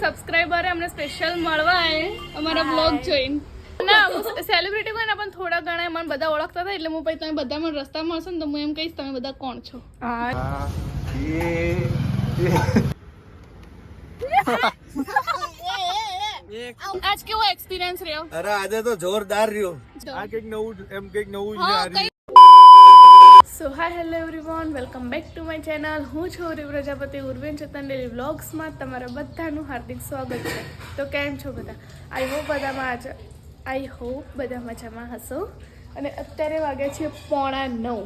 સબસ્ક્રાઇબરે અમને સ્પેશિયલ મળવા આવે અમારા બ્લોગ જોઈને. ના હું સેલિબ્રિટી કોઈ ના પણ થોડા ઘણા મને બધા ઓળખતા હતા એટલે હું પછી તમે બધા મને રસ્તા મળશો ને તો હું એમ કહીશ તમે બધા કોણ છો? આજ કેવો એક્સપિરિયન્સ રહ્યો? અરે આજે તો જોરદાર રહ્યો. આ કંઈક નવું એમ કંઈક નવું so hi hello everyone welcome back to my channel હું છું ઉર્વી પ્રજાપતિ, ઉર્વેન ચેતન ડેલી વ્લોગ્સમાં તમારા બધાનું હાર્દિક સ્વાગત છે. તો કેમ છો બધા? આઈ હોપ બધામાં આજ આઈ હોપ બધા મજામાં હશો. અને અત્યારે વાગ્યા છે પોણા નવ.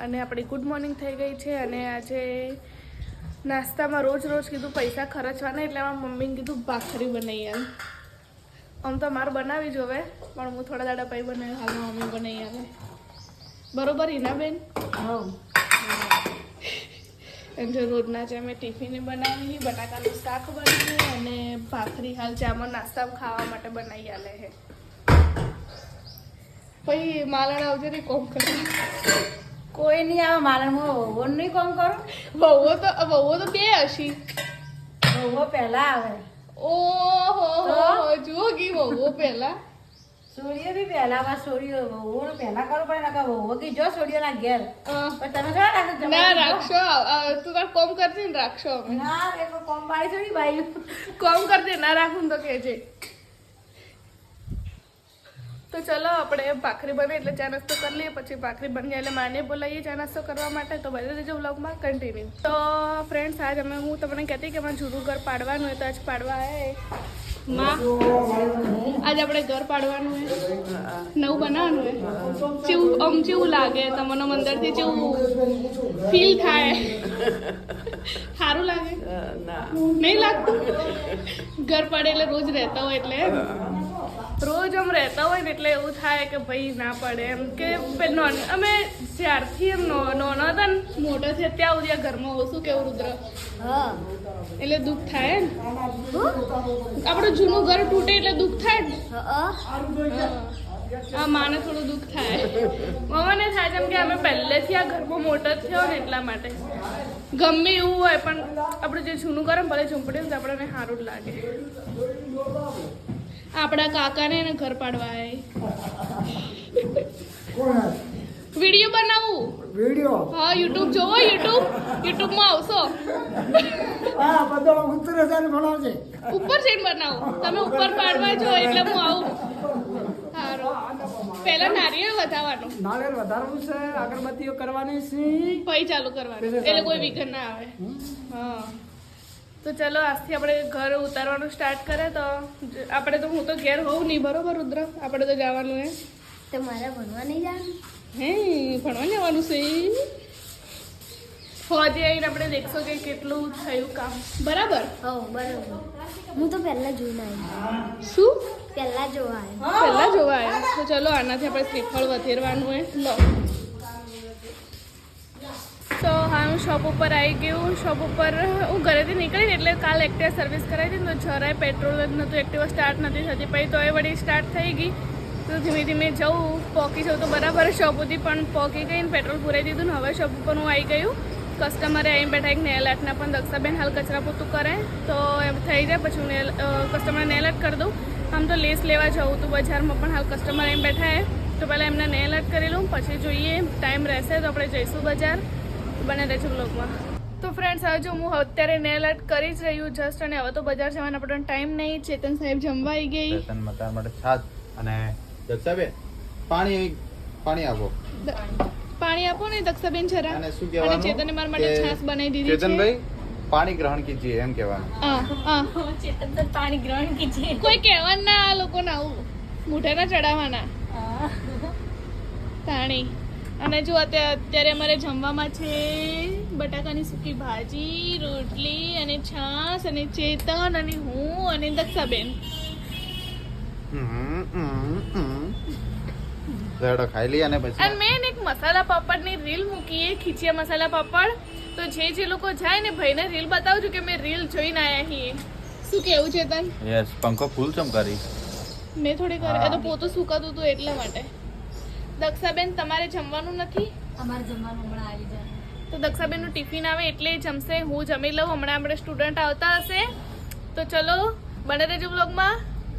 અને આપણી ગુડ મોર્નિંગ થઈ ગઈ છે અને આજે નાસ્તામાં રોજ રોજ કીધું પૈસા ખર્ચવાના એટલે મારા મમ્મીને કીધું ભાખરી બનાવી આવે આમ તો મારે બનાવી જ હવે, પણ હું થોડા દાડા પછી બનાવી હાલમાં મમ્મી બનાવી આવે. બરોબર હિનાબેન એમ જો રોજના જે અમે ટિફિન બનાવી બટાકાનું શાક બનાવી અને ભાખરી હાલ ચામાં નાસ્તા ખાવા માટે બનાવી આલે છે પછી માલણ આવજે ને કોમ કરી. કોઈ નહીં આવે માલણ હું વહુ નહીં કોમ કરું. વહુઓ તો વહુઓ તો બે હશી. વહુ પહેલા આવે. ઓહો જુઓ ગી વહુઓ પહેલા. સૂર્ય બી પહેલા આવે સોડિયો વહુ પહેલા કરવું પડે નકર વહુ જો સોડિયો ના ઘેર. પણ તમે કયા રાખો ના રાખશો. તું તાર કોમ કરતી ને રાખશો ના એ કોઈ કોમ પાડી છોડી ભાઈ. કોમ કરતી ના રાખું તો કેજે તો ચલો આપણે ભાખરી બને એટલે ચા નાસ્તો કરી લઈએ પછી ભાખરી બની જાય એટલે માને બોલાવીએ ચા નાસ્તો કરવા માટે. તો બધા દેજો વ્લોગમાં કન્ટિન્યુ તો ફ્રેન્ડ્સ આજ અમે હું તમને કહેતી કે અમારે જૂનું ઘર પાડવાનું હોય તો આજ પાડવા આવે માં. આજે આપણે ઘર પાડવાનું છે. નવું બનાવવાનું હોય કેવું આમ કેવું લાગે તમને અંદરથી કેવું ફીલ થાય. સારું લાગે. નહીં લાગતું? ઘર પાડે એટલે રોજ રહેતા હોય એટલે. રોજ આમ રહેતા હોય ને એટલે એવું થાય કે ભાઈ ના પડે એમ કે નોન, અમે જ્યારથી એમ નોના હતા ને મોટા છે, ત્યાં સુધી આ ઘરમાં ઓછું કેવું રુદ્ર. એટલે દુઃખ થાય ને આપણું જૂનું ઘર તૂટે એટલે દુઃખ થાય ને? હા. માને થોડું દુઃખ થાય. મમ્માને થાય એમ કે અમે પહેલેથી આ ઘરમાં મોટા જ થયો ને એટલા માટે. ગમે એવું હોય પણ આપણું જે જૂનું ઘર ભલે ઝૂંપડી હોય તો આપણને સારું જ લાગે. આપણા કાકાને એને ઘર પાડવા વીડિયો બનાવું. વીડિયો હા યુટ્યુબ જોવો યુટ્યુબ યુટ્યુબમાં આવશો. હા બધો ઉત્તર હજાર ભણાવજે. ઉપર જઈને બનાવો. તમે ઉપર પાડવા જો એટલે હું આવું. સારું પહેલા નારિયેળ વધારવાનું. નારિયેળ વધારવાનું છે અગરબત્તીઓ કરવાની છે. પછી ચાલુ કરવાનું. એટલે કોઈ વિઘન ના આવે. હા. તો ચલો આજથી આપણે ઘર ઉતારવાનું સ્ટાર્ટ કરે તો. આપણે તો હું તો ઘેર હોઉં નહીં. બરોબર રુદ્ર? આપણે તો જવાનું હે. તમારે મારે ભણવા નહીં જવાનું? હે ભણવા જવાનું છે. હોજે આવીને આપણે દેખશો કે કેટલું થયું કામ. બરાબર? હો બરાબર. હું તો પહેલા જોઈને આવી. શું? પહેલા જોવા આવી. પહેલા જોવા આવ્યા તો ચલો આનાથી આપણે શ્રીફળ વધેરવાનું હોય. લો. તો હા હું શોપ ઉપર આવી ગયું શોપ ઉપર હું ઘરેથી નીકળી એટલે કાલ એક્ટિવા સર્વિસ કરાવી હતી ને તો જરાય પેટ્રોલ જ નહોતું એક્ટિવા સ્ટાર્ટ નથી થતી. પછી તો એ વળી સ્ટાર્ટ થઈ ગઈ. તો ધીમે ધીમે જવું. પોકી જવું તો બરાબર શોપ સુધી પણ પોકી ગઈ ને પેટ્રોલ પૂરાઈ દીધું ને હવે શોપ ઉપર હું આવી ગયું કસ્ટમરે અહીં બેઠા એક નેલ આર્ટના પણ દક્ષાબેન હાલ કચરા પોતું કરે. તો એમ થઈ જાય, પછી હું નેલ કસ્ટમરને નેલ આર્ટ કરી દઉં. આમ તો લેસ લેવા જવું તો બજારમાં, પણ હાલ કસ્ટમર અહીં બેઠા હે. તો પહેલાં એમને નેલ આર્ટ કરી લઉં, પછી જોઈએ, ટાઈમ રહેશે તો આપણે જઈશું બજાર. બને રહેજો બ્લોગમાં તો ફ્રેન્ડ્સ હવે જો હું અત્યારે નેલ આર્ટ કરી જ રહ્યું જસ્ટ અને હવે તો બજાર જવાનો આપણને ટાઈમ નહીં. ચેતન સાહેબ જમવા આવી ગઈ. માટે અને દક્ષાબેન પાણી પાણી આપો. પાણી આપો ને દક્ષાબેન જરા. અને શું કહેવાનું? ચેતન મારા માટે છાસ બનાવી દીધી છે. ચેતનભાઈ પાણી ગ્રહણ કીજીએ એમ કહેવાનું. હા હા. ચેતન પાણી ગ્રહણ કીજીએ. કોઈ કહેવાનું ના આ લોકોને આવું. મોઢે ના ચડાવવાના પાણી અને જો અત્યારે અત્યારે અમારે જમવામાં છે બટાકાની સૂકી ભાજી રોટલી અને છાશ અને ચેતન અને હું અને દક્ષાબેન. હમ, હમ, હમ. ખાઈ લઈએ અને અને પછી મેં એક મસાલા પાપડની રીલ મૂકી એ ખીચિયા મસાલા પાપડ. તો જે જે લોકો જાય ને ભાઈને રીલ બતાવજો કે મેં રીલ જોઈને આયા છીએ. શું કેવું ચેતન યસ પંખો ફૂલ ચમકારી. મેં થોડી કરે એ તો પોતું સુકાતું હતું એટલા માટે. દક્ષાબેન તમારે જમવાનું નથી? અમારે જમવાનું હમણાં આવી જાય. તો દક્ષાબેનનું ટિફિન આવે એટલે એ જમશે હું જમી લઉં. હમણાં આપણે સ્ટુડન્ટ આવતા હશે. તો ચલો બને રહેજો બ્લોગમાં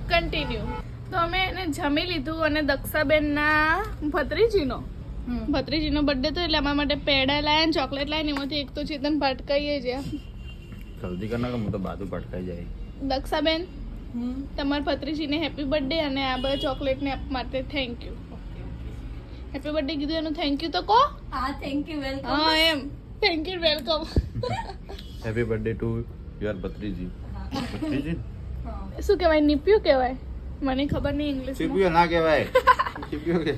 કન્ટિન્યુ તો અમે એને જમી લીધું અને દક્ષાબેનના ભત્રીજીનો. ભત્રીજીનો બર્થડે તો એટલે અમારા માટે પેડા લાયા ને ચોકલેટ લાયા ને એમાંથી એક તો ચેતન ભટકાઈએ જ જલ્દી કરના કે હું તો બાજુ પટકાઈ જાય. દક્ષાબેન તમારા ભત્રીજીને હેપી બર્થડે અને આ બધા ચોકલેટને માટે થેન્ક યુ હેપી બર્થડે કીધું એનું થેન્ક યુ તો કહો. હા થેન્ક યુ વેલકમ હા એમ. Thank you welcome happy birthday to your ભત્રીજી. ભત્રીજી? શું કહેવાય નિપ્યુ કહેવાય? મને ખબર નહીં ઇંગ્લિશ ચીપિયો ના કહેવાય. ચીપિયો કે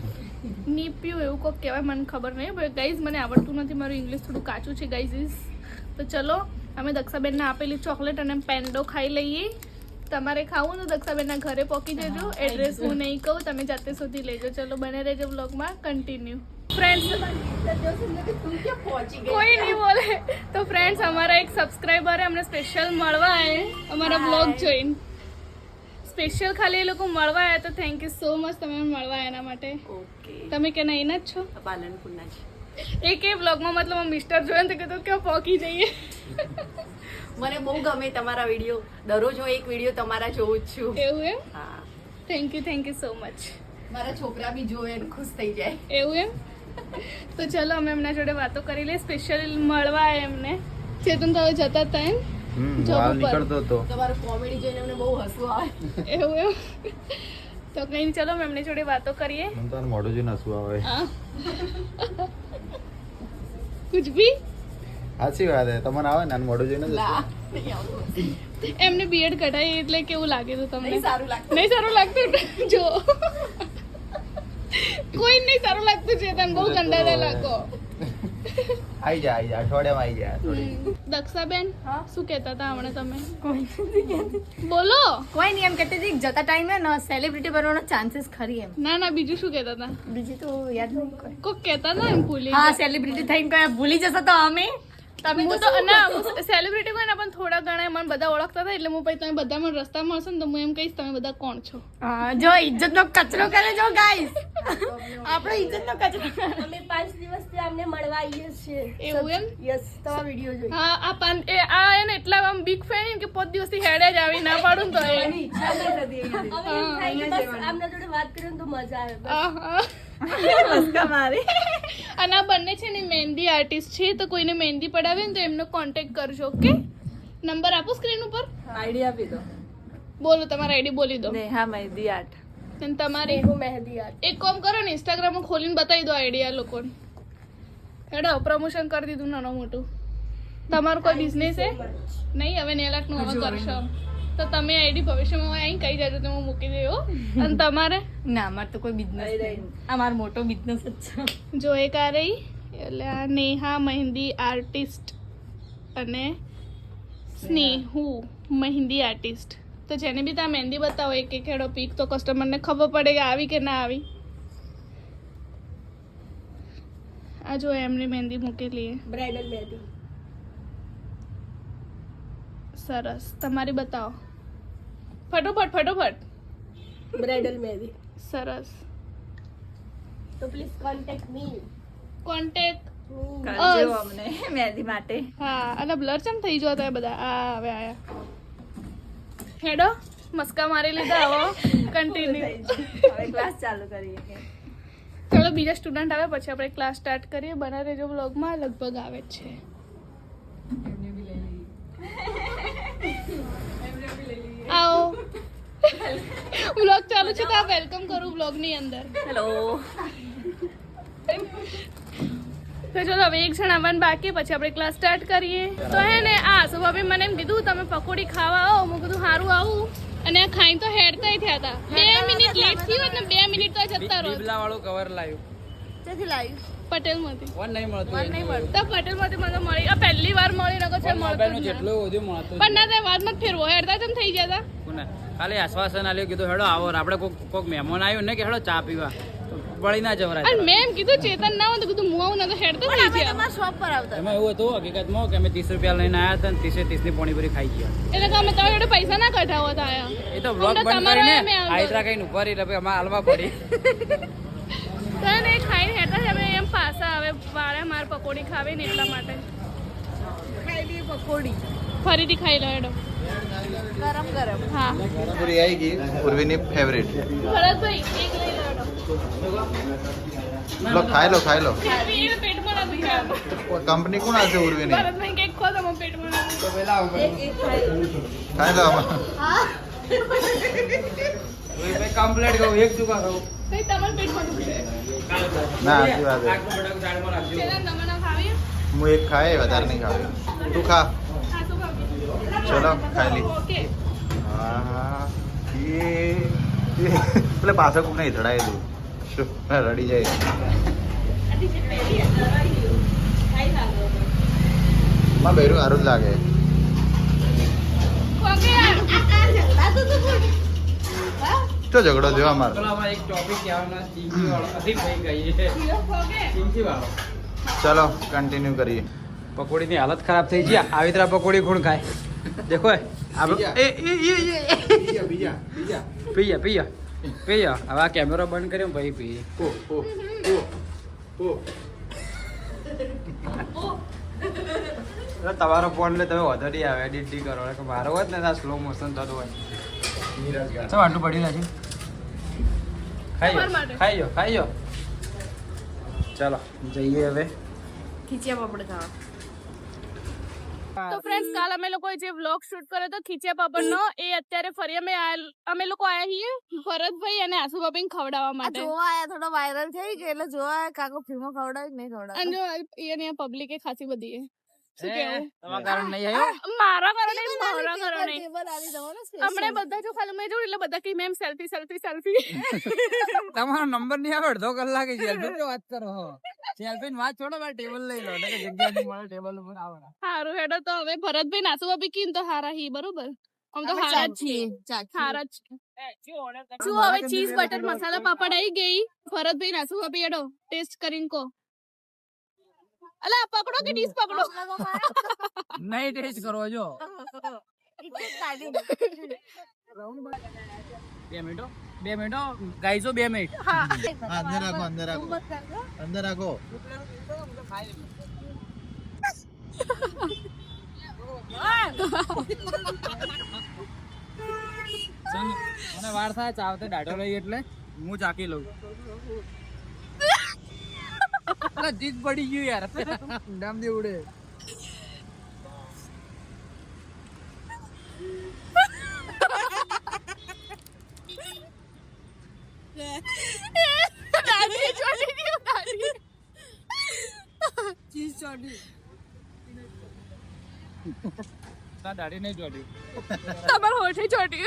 નીપ્યું એવું કોક કહેવાય મને ખબર નહીં. પણ ગાઈઝ મને આવડતું નથી મારું ઇંગ્લિશ થોડું કાચું છે ગાઈઝ તો ચલો અમે દક્ષાબેનને આપેલી ચોકલેટ અને પેન્ડો ખાઈ લઈએ. તમારે ખાવું તો દક્ષાબેનના ઘરે પહોંચી જજો. એડ્રેસ હું નહીં કહું તમે જાતે સુધી લેજો. ચલો બને રહેજો બ્લોગમાં કન્ટિન્યુ ફ્રેન્ડ્સ કોઈ નહીં બોલે. તો ફ્રેન્ડ્સ અમારા એક સબસ્ક્રાઈબરે અમને સ્પેશિયલ મળવા અમારા બ્લોગ જોઈને. સ્પેશિયલ ખાલી એ લોકો મળવા આવ્યા તો થેન્ક યુ સો મચ તમે મળવા એના માટે. ઓકે તમે કે નહીં જ છો? પાલનપુરના જ. એક એ બ્લોગમાં મતલબ મિસ્ટર જોયો ને તો કીધું કે પોકી જઈએ? મને બહુ ગમે તમારા વીડિયો દરરોજ હું એક વીડિયો તમારા જોઉં જ છું. એવું એમ? હા. Thank you thank you so much મારા છોકરા બી જોવે ખુશ થઈ જાય. એવું એમ? તો ચલો અમે એમના જોડે વાતો કરી લઈએ. સ્પેશિયલ મળવા એમને. ચેતન તો હવે જતા હતા એમ. હાલ નીકળતો હતો તમારો કોમેડી જોઈને અમને બહુ હસવું આવે. એવું એવું. તો કઈ નહીં ચલો એમની જોડે વાતો કરીએ. મને તો મોઢું જોઈને હસવું આવે. કુછ ભી સાચી વાત છે તમને આવે ને મોઢું જોઈને જ એમને બીએડ કઢાઈ એટલે કેવું લાગે તો તમને? નહીં સારું લાગતું. નહીં સારું લાગતું? જો. કોઈ નહીં સારું લાગતું છે તને બહુ કંડારે લાગો. આઈ જા આઈ જા અઠવાડિયામાં આઈ જા થોડી. દક્ષાબેન શું કહેતા હતા હમણાં તમે? કોઈ બોલો. કોઈ નહીં એમ કહેતી હતી કે જતા ટાઈમે ને સેલિબ્રિટી બનવાનો ચાન્સીસ ખરી એમ. ના ના બીજું શું કહેતા હતા? બીજું તો યાદ નહીં કોઈ. કોક કહેતા હતા એમ ભૂલી હા સેલિબ્રિટી થઈને કયા ભૂલી જશો તો અમે. તમે હું તો ના હું સેલિબ્રિટી કોઈ ના પણ થોડા ઘણા મને બધા ઓળખતા હતા એટલે હું પછી તમે બધા મને રસ્તા મળશે ને તો હું એમ કહીશ તમે બધા કોણ છો? હા, જો ઇજ્જતનો કચરો કરે જો ગાઈસ આપણો ઇજ્જતનો કચરો કરે. અમે પાંચ દિવસથી અમને મળવા આવીએ છીએ. એવું એમ? યસ તમારા વિડિયો જોઈ. હા આ પાન એ આ પોત દિવસથી હેડે જ આવી ના પાડું તો એ. હવે એમ થાય કે બસ આમના જોડે વાત કરું તો મજા આવે બસ. અને આ બંને છે ને મહેંદી આર્ટિસ્ટ છે તો કોઈને મહેંદી પડાવે ને તો એમનો કોન્ટેક્ટ કરજો ઓકે? નંબર આપો સ્ક્રીન ઉપર. આઈડી આપી દો. બોલો તમારા આઈડી બોલી દો. નેહા મહેંદી આર્ટ. અને તમારી હું મહેંદી આર્ટ. એક કામ કરો ને ઇન્સ્ટાગ્રામ ખોલીને બતાવી દો આઈડિયા લોકોને. હેડો પ્રમોશન કરી દીધું નાનું મોટું. તમારું કોઈ બિઝનેસ છે? નહીં હવે નેલાકનું હવે કરશો તો તમે આઈડી ભવિષ્યમાં અહીં કહી જજો તો હું મૂકી દેવો અને તમારે? ના મારે તો કોઈ બિઝનેસ નહીં. અમારો મોટો બિઝનેસ જ છે. જો એક આ રહી એટલે આ નેહા મહેંદી આર્ટિસ્ટ અને સ્નેહુ મહેંદી આર્ટિસ્ટ તો જેને બી ત્યાં મહેંદી બતાવો એક એક હેડો પીક તો કસ્ટમરને ખબર પડે કે આવી કે ના આવી. આ જો એમની મહેંદી મૂકેલી. બ્રાઇડલ મહેંદી સરસ. તમારી બતાવો. ફટોફટ ફટોફટ. બ્રાઇડલ મહેંદી સરસ. તો પ્લીઝ કોન્ટેક્ટ મી કોન્ટેક્ટ કરજો અમને મહેંદી માટે. હા અને બ્લર ચમ થઈ જતા એ બધા? આ હવે આયા. હેડો મસ્કા મારી લીધા આવો. કન્ટિન્યુ હવે ક્લાસ ચાલુ કરીએ ચલો બીજા સ્ટુડન્ટ આવે પછી આપણે ક્લાસ સ્ટાર્ટ કરીએ. બના રહેજો બ્લોગમાં લગભગ આવે જ છે. બ્લોગ છું કે આ વેલકમ કરું બ્લોગની અંદર હેલો તો ચલો હવે એક જણ આવવાનું બાકી પછી આપણે ક્લાસ સ્ટાર્ટ કરીએ। તો હે ને આ સુભાભી મને એમ કીધું તમે પકોડી ખાવા આવો હું કીધું સારું આવું. અને આ ખાઈને તો હેડતા થયા હતા બે મિનિટ લેટ થયું હોત ને બે મિનિટ તો જતા રહો. બિબલા વાળું કવર લાવ્યું ત્યાંથી લાવ્યું પટેલ પટેલમાંથી વન નહીં મળતું. તો પટેલમાંથી મને મળી આ પહેલી વાર મળી નકો છે મળતું ના. જેટલું વધુ મળતું પણ ના તે વાત મત ફેરવો. હેડતા તેમ થઈ ગયા કોને ખાલી આશ્વાસન આલ્યું કીધું હેડો આવો આપણે કોક કોક મહેમાન આવ્યું ને કે હેડો ચા પીવા. તો વળી ના જવરાય અને મેમ કીધું ચેતન ના હોય તો કીધું હું આવું ના તો હેડતા થઈ ગયા શોપ પર આવતા. એમાં એવું હતું હકીકતમાં કે અમે ત્રીસ રૂપિયા લઈને આયા હતા ને ત્રીસે પોણી પોણીપુરી ખાઈ ગયા. એટલે કે અમે તમારી જોડે પૈસા ના કઢાવો હતા આયા. એ તો અમને બંધ કરીને આવતો. કઈ ઉપર એટલે ભાઈ અમાર હાલવા પડી. તો એને ખાઈને હેતા અમે એમ પાસા હવે વાળે માર પકોડી ખાવી ને એટલા માટે. પકોડી. ફરીથી ખાઈ લો હેડો. ગરમ ગરમ હા પૂરી આવી ગઈ. ઉર્વીની ફેવરેટ ભરતભાઈ એક લઈ લેવાનો. લો ખાઈ લો ખાઈ લો. કંપની કોણ આવશે ઉર્વીની? ભરતભાઈ કેક ખો તમે પેટમાં. ખાઈ લો કમ્પ્લેટ કહું એક ચૂકા કહું. ના સાચી વાત હું એક ખાય વધારે નહીં ખાવે તું ખા. ચલો ખાલી એટલે પાછળ કોક નહીં ધડાય દઉં શું રડી જાય માં બેરું સારું જ લાગે તો ઝઘડો થયો અમારે ચલો કન્ટિન્યુ કરીએ પકોડીની હાલત ખરાબ થઈ છે. આવી ત્યાં પકોડી કોણ ખાય? બીજા પીયા પીયા પીયા હવે આ કેમેરો બંધ કર્યો ભાઈ ઓ તમારો ફોન લે તમે વધુ નહીં આવે એડિટ કરો કે મારો હોત ને સ્લો મોશન થતું હોય ચાલ આટલું પડી લાગી ખાઈ ખાઈ ખાઈ ચાલો જઈએ હવે ખીચ્યા પાપડ ખાવા તો ફ્રેન્ડ્સ કાલ અમે લોકો જે વ્લોગ શૂટ કર્યો તો ખીચ્યા પાપડનો એ અત્યારે ફરી અમે અમે લોકો આયા છીએ ભરતભાઈ અને આસુભાઈ ખવડાવવા માટે. જોવા આયા થોડો વાયરલ થઈ ગયો એટલે જોવા આયા કાકો ફીમો ખવડાવી નહીં નહીં અને ખવડાવી જો અહીંયા પબ્લિકે ખાસી બધી છે શું એ, કેવું? તમારા કારણ નહીં આવ્યો? આ મારા કારણે મારા કારણે. ટેબલ આલી તમારો હમણાં બધા જો ખાલી મેં જોયું એટલે બધા કે મેમ સેલ્ફી સેલ્ફી સેલ્ફી તમારો નંબર નહીં આવે અડધો કલાકે સેલ્ફી વાત કરો સેલ્ફી વાત છોડો મારે ટેબલ લઈ લો જગ્યા નહીં મળે ટેબલ ઉપર આવે હારું હેડો તો હવે ભરતભાઈ નાસુ ભાભી કીન તો હારા હી બરોબર? આમ તો હારા જ છીએ. હારા જ શું હવે ચીઝ બટર મસાલા પાપડ આવી ગઈ. ભરતભાઈ નાસુ ભાભી હેડો ટેસ્ટ કરીને કો અલા પકડો કે ડીશ પકડો? નહીં ટેસ્ટ કરવો જો. બે મિનિટો બે મિનિટો. ગાઈઝો બે મિનિટ. હા. અંદર રાખો અંદર રાખો. અંદર રાખો. મને વાર થાય ચાવતે દાઢો લઈ એટલે. હું ચાકી લઉં. અરે જીત પડી ગયું યાર. ડામ દે ઉડે. ગયું ચોટી દાઢી. નહીં ચોટી. તમાર હોઠે ચોટી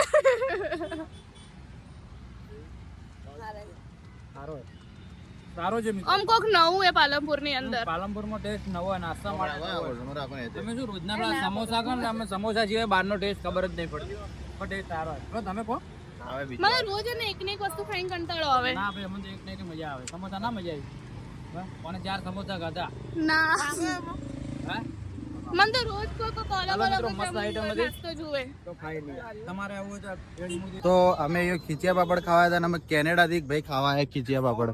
સારો સારો છે મિત્રો. આમ કોક નવું એ પાલનપુરની અંદર. પાલનપુરમાં ટેસ્ટ નવો નાસ્તા રાખો તમે શું રોજના પેલા સમોસા ને અમે સમોસા સિવાય બહારનો ટેસ્ટ ખબર જ નહીં પડતી. પણ ટેસ્ટ સારો છે તમે કહો. મને રોજ ને એક ને એક વસ્તુ ખાઈને કંટાળો આવે. ના ભાઈ અમને તો એક મજા આવે. સમોસા ના મજા આવી. કોને ચાર સમોસા ખાધા. ના. હા? મને તો રોજ કોક કોલા કોલા મસ્ત આઈટમ હતી. જુએ. તો ખાઈ લે તમારે આવું તો તો અમે એ ખીચિયા પાપડ ખાવા હતા અને અમે કેનેડા થી ભાઈ ખાવા આવ્યા ખીચિયા પાપડ.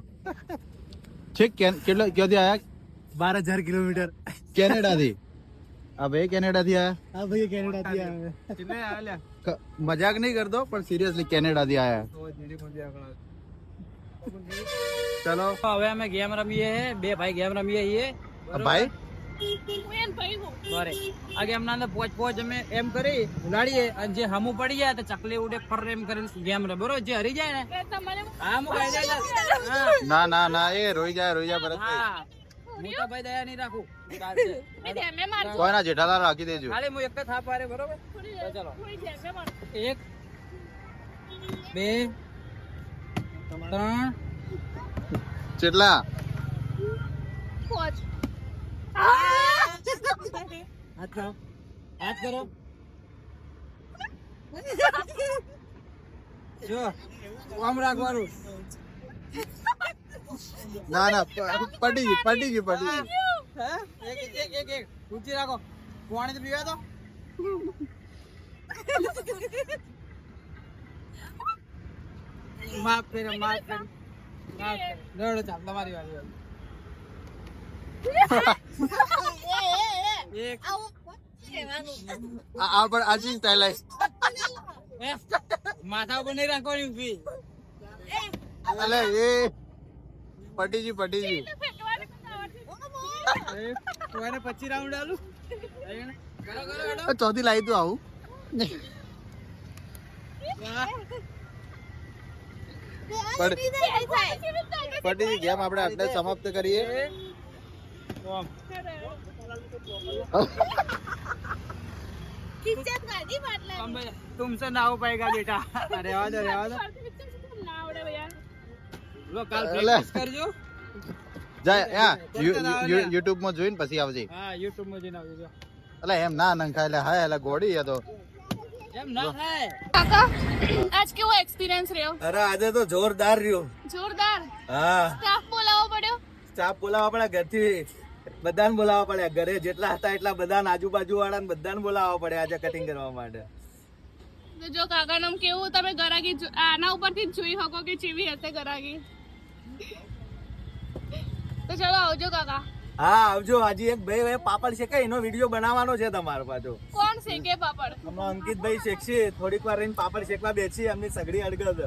છે કેન- કેટલો ક્યાંથી આયા બાર હજાર કિલોમીટર કેનેડા થી આ ભાઈ કેનેડા થી આયા આ ભાઈ કેનેડા થી આવે કેટલે આવ્યા લ્યા? ક- મજાક નહીં કરતો પણ સિરિયસલી કેનેડા થી આયા તો જીરી પણ જ્યાં આગળ. ચલો હવે અમે ગેમ રમીએ છે બે ભાઈ ગેમ રમીએ છીએ આ ભાઈ હું એને ભાઈ હું બરે. આ ગેમ અંદર પોચ પોચ અમે એમ કરી ઉડાડીએ. અને જે હમું પડી જાય તો ચકલી ઉડે ફર એમ કરીને ગેમ રે બરોબર? જે હરી જાય ને હા હું કહી જાય ના ના ના એ રોઈ જાય રોઈ જાય ભરતભાઈ. હું. તો ભાઈ દયા નહીં રાખું. કોઈ ના જેઠાલાલ રાખી દેજો. ખાલી હું એક જ થાપ મારે બરોબર? ચલો. એક બે ત્રણ. કેટલા પોચ. હાથ કરો હાથ કરો ના ના પડી ગઈ પડી ગઈ પડી ગઈ રાખો પાણી તો પીવા તો માફ કરો માફ કરો માફ ચાલ તમારી વારી એક આ પણ આજી સ્ટાઇલાઇશ માથા ઉપર નહીં રાખવાની ઊભી અલે એ પટીજી પટીજી. કોઈને પચી રાઉન્ડ આલું? ચોથી લાવી તું આવું. પટીજી ગેમ આપણે આટલે સમાપ્ત કરીએ. तुमसे ना हो पाएगा बेटा રહેવા દો રહેવા દો ના આવડે ભૈયા લો કાલ અલે. પ્રેક્ટિસ કરજો જાય યા યુટ્યુબ માં જોઈને પછી આવજે હા યુટ્યુબ માં જઈને આવજો એટલે એમ ના નંખાય એટલે હા એટલે ગોળી એ તો એમ ના થાય કાકા આજ કેવો એક્સપિરિયન્સ રહ્યો અરે આજે તો જોરદાર રહ્યો જોરદાર હા સ્ટાફ બોલાવવો પડ્યો સ્ટાફ બોલાવવા પડ્યા ઘરથી બધાને બોલાવવા પડ્યા. ઘરે જેટલા હતા એટલા બધાને આજુબાજુ વાળાને બધાને બોલાવવા પડ્યા આજે કટિંગ કરવા માટે. જો કાકા નામ કેવું તમે ગરાગી આના ઉપરથી જોઈ શકો કે ચીવી હશે ગરાગી. તો ચલો આવજો કાકા. હા આવજો. હાજી એક ભાઈ ભાઈ પાપડ શેકે એનો વીડિયો બનાવવાનો છે તમારો પાછો. કોણ શેકે પાપડ? હમણાં અંકિતભાઈ શેકશે. થોડીક વાર રહીને પાપડ શેકવા બેસી એમની સગડી અડગદ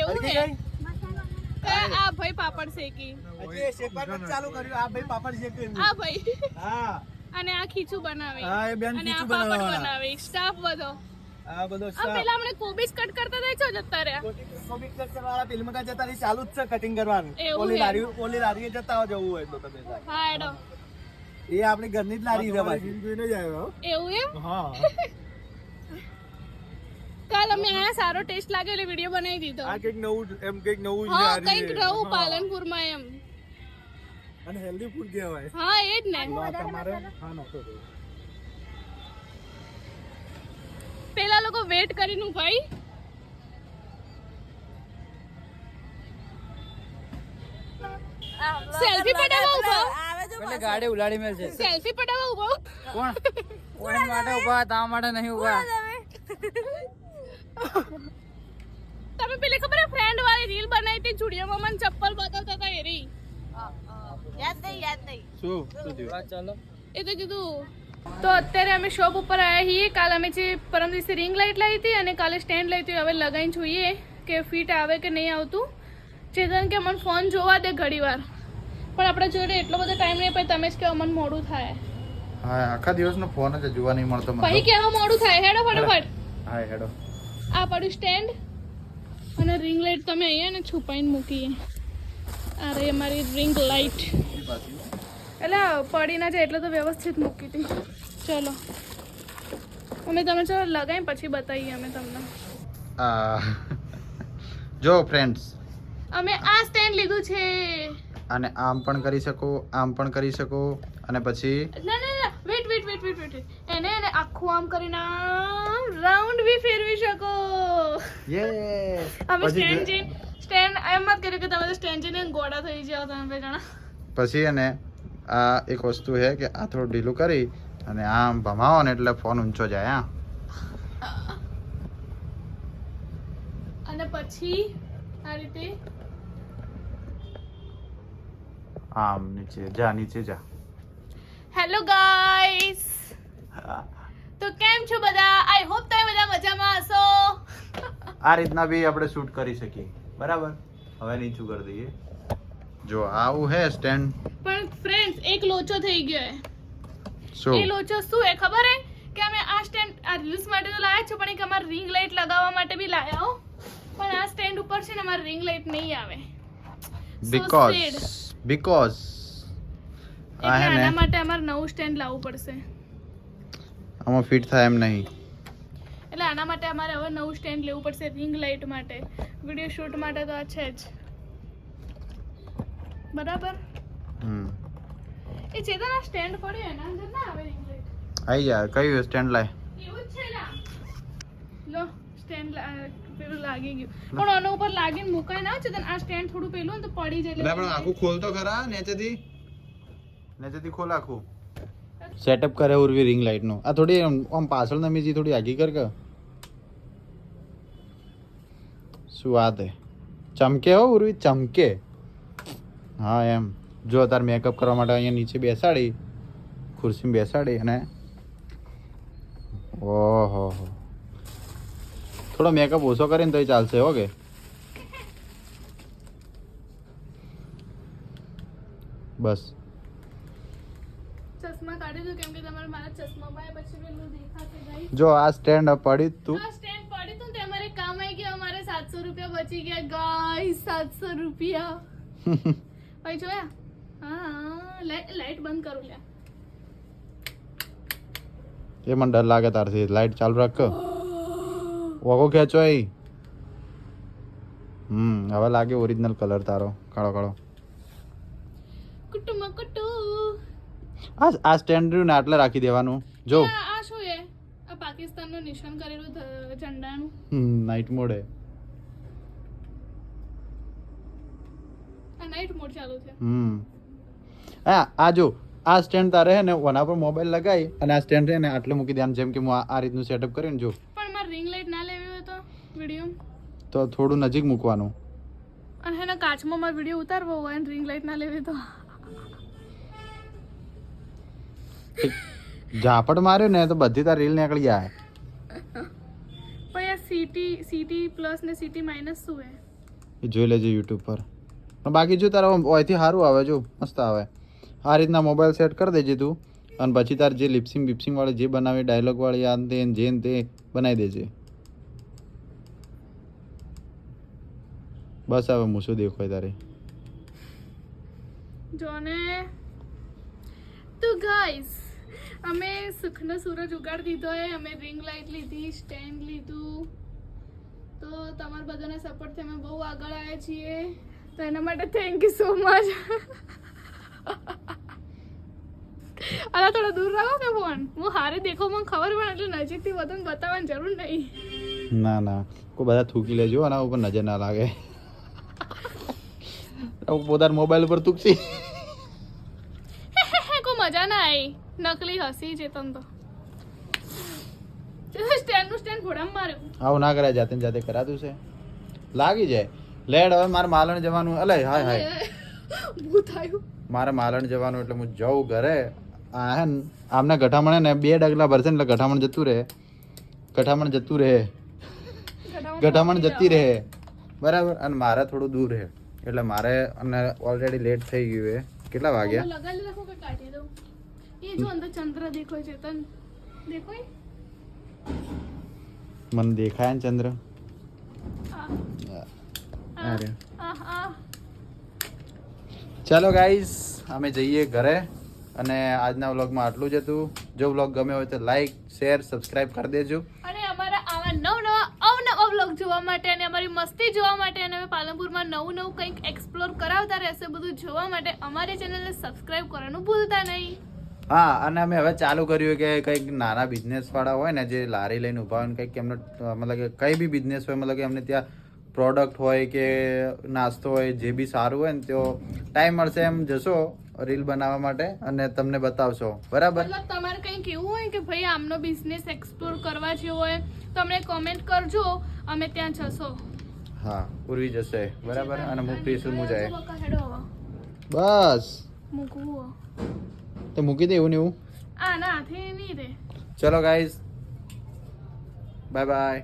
એવું છે? આ ભાઈ પાપડ શેકી. ચાલુ કર્યું. આ ભાઈ પાપડ શેકે આ ભાઈ. હા. અને આ ખીચું બનાવે. હા એ બેન ખીચું પાપડ બનાવે. સ્ટાફ બધો. આ બધો આ પેલા હમણે કોબીજ કટ કરતા છો જતા રહ્યા? કલ્ચર વાળા ફિલ્મ કા જતા રહી ચાલુ જ છે કટિંગ કરવાનું. ઓલી લારી ઓલી લારીએ જતા હો જવું હોય તો તમે સાહેબ. હા એડો. એ આપણી ઘરની જ લારી છે બાકી જોઈને જ આવ્યો. એવું એમ? હા. કાલ અમે આ સારો ટેસ્ટ લાગે એટલે વીડિયો બનાવી દીધો. આ કંઈક નવું એમ કંઈક નવું છે હા કંઈક નવું પાલનપુરમાં પાલનપુરમાં એમ. અને હેલ્ધી ફૂડ કહેવાય. હા એ જ ને. તમારે હા નતો પેલા લોકો વેટ કરીને ભાઈ. સેલ્ફી પડાવવા ઊભો. એટલે ગાડી ઉલાડી મેલ છે. સેલ્ફી પડાવવા ઊભો. કોણ? કોણ માટે ઊભા તા માટે નહીં ઊભા. તમે પેલી ખબર ફ્રેન્ડ વાળી રીલ બનાવી હતી જુડિયોમાં મને ચપ્પલ બતાવતા હતા એ રહી શું? શું થયું? ચાલો. એ તો કીધું. તો અત્યારે અમે શોપ ઉપર આવ્યા છીએ. કાલ અમે જે પરમ દિવસે રિંગ લાઇટ લાવી હતી અને કાલે સ્ટેન્ડ લાવી હતી. હવે લગાવીને જોઈએ કે ફિટ આવે કે નહીં આવતું. ચેતન કે મને ફોન જોવા દે ઘડીવાર. પણ આપણે જોડે એટલો બધો ટાઈમ નહીં પછી તમે જ કહો મને મોડું થાય. હા આખા દિવસનો ફોન જ જોવા નહીં મળતો પછી. કેવા મોડું થાય? હેડો ફટાફટ. હા હેડો. આ પડ્યું સ્ટેન્ડ. અને રિંગ લાઇટ તમે અહીંયા ને છુપાઈને મૂકીએ. આ રહી અમારી રિંગ લાઇટ. એટલે પડી ના જાય એટલે તો વ્યવસ્થિત મૂકી હતી. ચલો. અમે તમે ચલો લગાવી પછી બતાવીએ અમે તમને. જો ફ્રેન્ડ્સ અમે આ સ્ટેન્ડ લીધું છે. અને આમ પણ કરી શકો આમ પણ કરી શકો અને પછી? ના ના ના. Wait wait wait wait wait એને આખું આમ કરીને રાઉન્ડ બી ફેરવી શકો. અમે સ્ટેન્ડ જઈને સ્ટેન્ડ એમ જ કર્યું કે તમે તો સ્ટેન્ડ જઈને ગોડા થઈ જાઓ તમે બે જણા. પછી એને આ એક વસ્તુ છે કે આ થોડું ઢીલું કરી અને આમ ભમાવો ને એટલે ફોન ઊંચો જાય હા. અને પછી આ રીતે આમ નીચે જા નીચે જા. હેલો ગાઈસ તો કેમ છો બધા? આઈ હોપ તમે બધા મજામાં હશો. આ રીતના બી આપણે શૂટ કરી શકીએ. બરાબર? હવે નીચું કરી દઈએ. જો આવું હે સ્ટેન્ડ પણ ફ્રેન્ડ્સ એક લોચો થઈ ગયો હે. એ લોચો શું હે? ખબર હે? કે અમે આ સ્ટેન્ડ આ રીલ્સ માટે તો લાયા છો પણ એક અમારે રિંગ લાઇટ લગાવવા માટે બી લાયા હો. પણ આ સ્ટેન્ડ ઉપર છે ને અમારે રિંગ લાઇટ નહીં આવે. બીકોઝ. બીકોઝ આ હે ને? આના માટે અમારે નવું સ્ટેન્ડ લાવવું પડશે. આમાં ફિટ થાય એમ નહીં. એટલે આના માટે અમારે હવે નવું સ્ટેન્ડ લેવું પડશે રિંગ લાઇટ માટે. વીડિયો શૂટ માટે તો આ છે જ. બરાબર? હમ. એ ચેતન આ સ્ટેન્ડ પડ્યો એના અંદર ના આવે રિંગ લાઇટ આઈ જા કયું સ્ટેન્ડ લાય. એવું જ છે ને લો સ્ટેન્ડ પેલું લાગી ગયું. પણ આના ઉપર લાગીને મુકાય ના ચેતન આ સ્ટેન્ડ થોડું પેલું તો પડી જાય એટલે આપણે આખું ખોલતો ખરા નેચેથી? નેચેથી ખોલ આખું. સેટઅપ કરે ઉર્વી રિંગ લાઇટનું આ થોડી આમ પાછળ નમી જી થોડી આગી કર કે? શું વાત હે? ચમકે હો ઉર્વી, ચમકે. હા, એમ. જો તાર મેકઅપ કરવા માટે અહીંયા નીચે બેસાડી. ખુરશીમાં બેસાડી અને ઓહો. હો થોડો મેકઅપ ઓછો કરીને તોય ચાલશે, હો કે? બસ. ચશ્મા કાઢી દઉં કેમ કે તમારે મારા ચશ્મા પાય પછી પેલું દેખાશે ગાઈ જો આ સ્ટેન્ડ પડી તું. આ સ્ટેન્ડ પડી તું તે અમારે કામ આવી ગયા અમારે સાતસો રૂપિયા બચી ગયા. ગાઈસ સાતસો રૂપિયા. ભાઈ જોયા? હા લાઈટ બંધ કરું લ્યા એ મને ડર લાગે તારથી. લાઈટ ચાલુ રાખ. વગો ખેંચો હમ હવે લાગે ઓરિજિનલ કલર તારો. કાળો કાળો કુટુંબ કુટુ આ આ સ્ટેન્ડ રહ્યું ને આટલે રાખી દેવાનું. જો. આ શું એ? આ પાકિસ્તાનનું નિશાન કરેલું હમ ઝંડાનું નાઇટ મોડે આ નાઇટ મોડ ચાલુ છે. હમ. હા આ જો આ સ્ટેન્ડ તારે હે ને વના પર મોબાઈલ લગાવી અને આ સ્ટેન્ડ છે ને આટલે મૂકી દેવાનું જેમ કે હું આ આ રીતનું સેટઅપ કરીને જો. પણ મારે રિંગ લાઇટ ના લેવી હોય તો વીડિયો તો થોડું નજીક મૂકવાનું. અને એના કાચમાં મારે વીડિયો ઉતારવો હોય અને રિંગ લાઇટ ના લેવી તો. ઝાપટ માર્યો ને તો બધી તાર રીલ નીકળી જાય. પછી સીટી સીટી પ્લસ ને સીટી માઇનસ શું હે? જોઈ લેજે યુટ્યુબ પર. પણ બાકી જો તારા ઓયથી સારું આવે જો મસ્ત આવે. આ રીતના મોબાઈલ સેટ કરી દેજે તું અને પછી તાર જે લિપસિંગ બિપ્સિંગ વાળી જે બનાવી ડાયલોગ વાળી આ તે જે તે બનાવી દેજે. બસ હવે શું દેખાય તારે. જોને તો ગાઈસ અમે સુખનો સૂરજ ઉગાડી દીધો હે અમે રિંગ લાઇટ લીધી સ્ટેન્ડ લીધું. તો તમારા બધાના સપોર્ટથી અમે બહુ આગળ આવ્યા છીએ. તો એના માટે થેન્ક યુ સો મચ અલા થોડો દૂર રાખો ને ફોન હું હારે દેખો મને ખબર પણ એટલે નજીકથી બધું બતાવવાની જરૂર નહીં. ના ના. કોઈ બધા થૂકી લેજો આના ઉપર નજર ના લાગે. પોતાના મોબાઈલ ઉપર થૂકશી કોઈ મજા ના આવી નકલી હસી છે તમ તો. સ્ટેન્ડનું સ્ટેન્ડ ઘોડામાં માર્યું. આવું ના કરાય જાતે ને જાતે કરાતું છે. લાગી જાય. લેડ હવે મારે માલણ જવાનું અલે હાય હાય. ભૂત આવ્યું. મારે માલણ જવાનું એટલે હું જાઉં ઘરે. આ હે ને આમને ગઠામણે ને બે ડગલા ભરશે એટલે ગઠામણ જતું રહે. ગઠામણ જતું રહે. ગઠામણ જતી રહે. બરાબર? અને મારે થોડું દૂર રહે. એટલે મારે અને ઓલરેડી લેટ થઈ ગયું એ. કેટલા વાગ્યા? એ જો અંદર ચંદ્ર દેખાય છે તન દેખાય? મને દેખાય ને ચંદ્ર? અરે. ચાલો ગાઈસ અમે જઈએ ઘરે અને આજના વ્લોગમાં આટલું જ હતું. જો વ્લોગ ગમે હોય તો લાઈક શેર સબસ્ક્રાઇબ કરી દેજો. અને અમારા આવા નવ નવા અવનવા વ્લોગ જોવા માટે અને અમારી મસ્તી જોવા માટે અને અમે પાલનપુરમાં નવું નવું કંઈક એક્સપ્લોર કરાવતા રહેશે બધું જોવા માટે અમારી ચેનલને સબસ્ક્રાઇબ કરવાનું ભૂલતા નહીં. હા અને અમે હવે ચાલુ કર્યું કે કંઈક નાના બિઝનેસ વાળા હોય ને જે લારી લઈને ઊભા હોય ને કંઈક એમનો મતલબ કે કંઈ બી બિઝનેસ હોય મતલબ કે એમને ત્યાં પ્રોડક્ટ હોય કે નાસ્તો હોય જે બી સારું હોય ને તો ટાઈમ મળશે એમ જશો રીલ બનાવવા માટે અને તમને બતાવશો. બરાબર? મતલબ તમારે કંઈક એવું હોય કે ભાઈ આમનો બિઝનેસ એક્સપ્લોર કરવા જેવો હોય તો અમને કોમેન્ટ કરજો અમે ત્યાં જશો. હા પૂરવી જશે. બરાબર? અને હું ફ્રી છું હું જાય બસ. મૂકવું. તો મૂકી દે એવું ને એવું? આ ના થી નહીં રે. ચલો ગાઈઝ બાય બાય